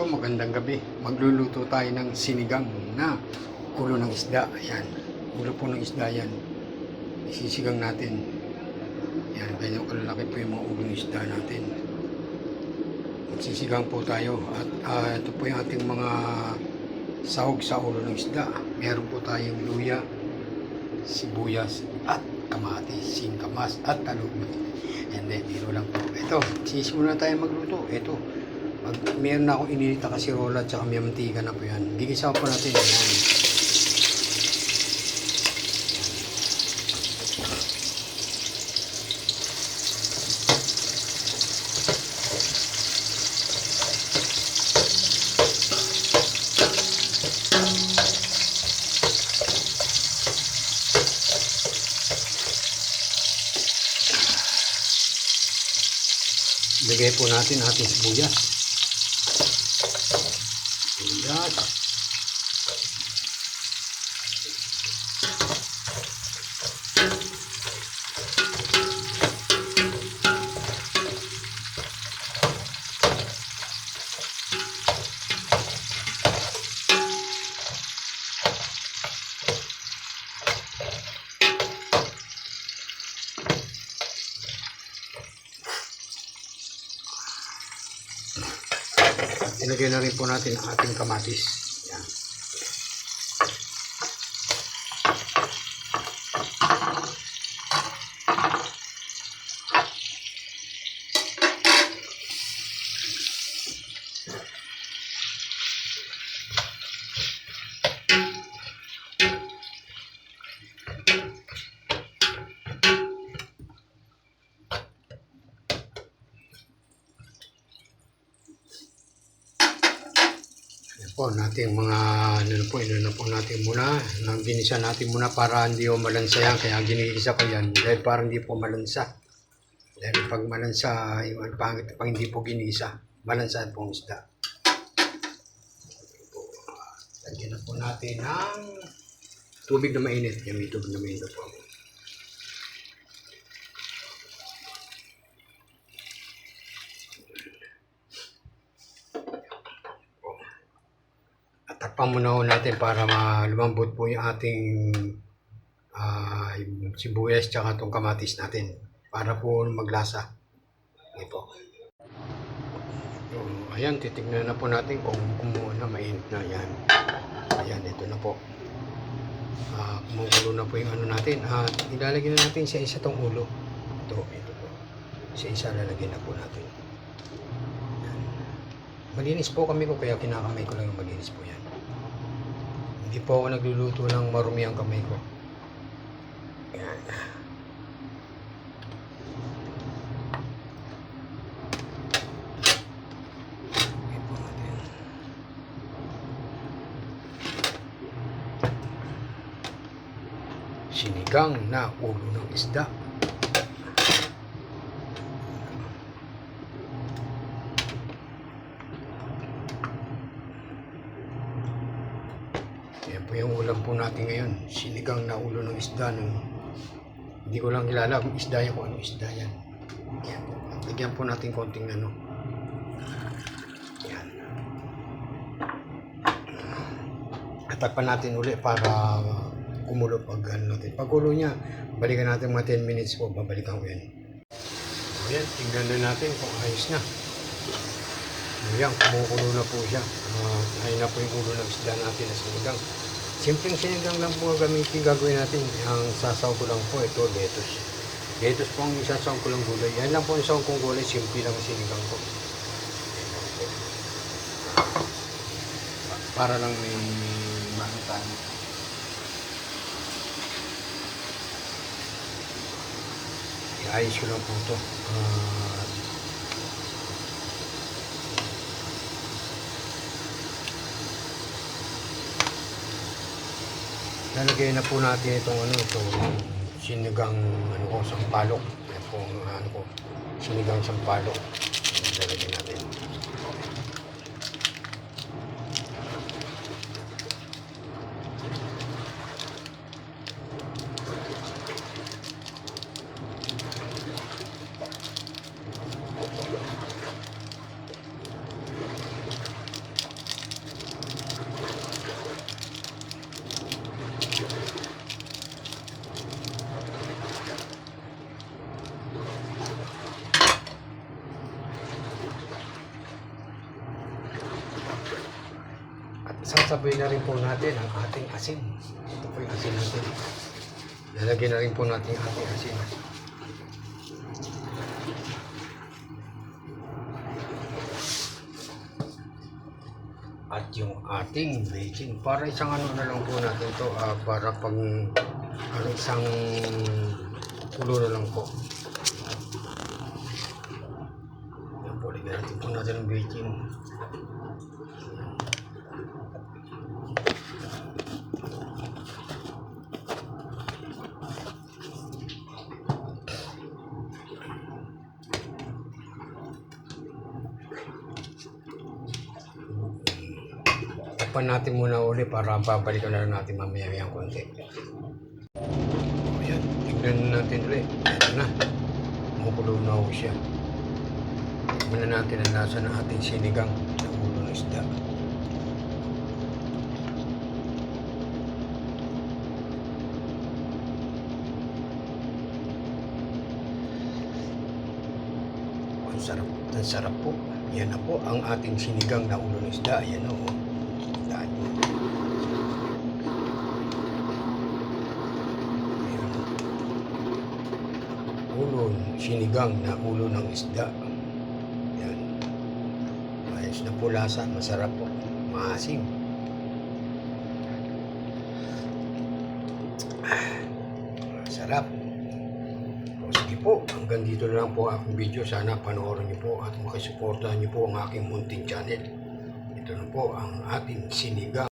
ito, magandang gabi. Magluluto tayo ng sinigang na ulo ng isda. Ayan, ulo po ng isda yan. Isisigang natin. Ayan, ganyan kalalaki po yung mga ulo ng isda natin. Magsisigang po tayo. At ah, ito po yung ating mga sahog sa ulo ng isda. Meron po tayong luya, sibuyas, at kamatis, singkamas, at talong. Hindi, biro lang po. Ito, sisimula tayo magluto. Ito, Mag, meron na akong inilita kasirola at saka may mantika na po yan. Gigisa po natin yan. Lagay po natin ating sibuyas. Sibuyas. Ilagay na rin po natin ang ating kamatis. Yan. Yan po, natin mga, ano po, ino na po natin muna. Nang ginisa natin muna para hindi po malansa yan. Kaya ginigisa ko yan. Dahil para hindi po malansa. Dahil pag malansa, yung ang pangit pag hindi po ginisa, malansa po ang isda. Lagyan na po natin ng tubig na mainit. Yan, may tubig na mainit po. Takpan muna ho natin para ma- lumambot po yung ating yung sibuyas tsaka itong kamatis natin para po maglasa. Ito po. So, ayan, titignan na po natin kung kumuha na, mainit na. Ayan. Ayan, ito na po. Ah, kumukulo na po yung ano natin. At ilalagay na natin sa isa tong ulo. Ito, ito po. Sa isa lalagyan na po natin. Malinis po kami ko kaya kinakamay ko lang yung malinis po yan. Hindi po ako nagluluto ng marumi ang kamay ko. Ayan. Sinigang na ulo ng isda. Yan po yung ulam po natin ngayon. Sinigang na ulo ng isda. No? Hindi ko lang kilala kung isda yan, kung ano isda yan. Yan po. Lagyan po natin konting ano. Yan. Atakpan natin uli para kumulo pag ano natin. Pag ulo niya, balikan natin mga 10 minutes po. Babalikan ko yan. So yan, tingnan na natin kung ayos na. Ayan, kumukulo na po siya. Uh, ayun na po yung ulo ng isda natin na sinigang. Simpleng sinigang lang po ang gamitin gagawin natin. Ang sasaw ko lang po ito, lettuce. Lettuce po ang isasaw ko lang gulay. Yan lang po yung sasaw kong gulay, simple lang ang sinigang ko. Para lang may manutan. Iayos ko lang po ito. Ah, Lalagay na po natin itong ano, itong sinigang ano ko, sampalok. Po ang ano ko, sinigang sampalok. Lalagay natin. Sasabay na rin po natin ang ating asin. Ito po yung asin natin. Lalagyan na rin po natin ang ating asin. At yung ating baking. Para isang ano na lang po natin to ah, para pag ano, isang pulo na lang po. Yan po, lagyan natin baking. Tapan natin muna uli para babalikan na natin mamaya yung konti. Ayan, tignan natin ulit. Ito na. Kumukulo na ako siya. Tignan na natin ang lasa ng ating sinigang na ulo ng isda. Ang sarap, ang sarap po. Yan na po ang ating sinigang na ulo ng isda. Ayan o. Ayan. Ulo, sinigang na ulo ng isda. Ayos na po lasa. Masarap po. Maasim. Masarap. O, sige po, hanggang dito na lang po ang aking video. Sana panoorin niyo po at makisuportahan niyo po ang aking munting channel. Ito na po ang ating sinigang.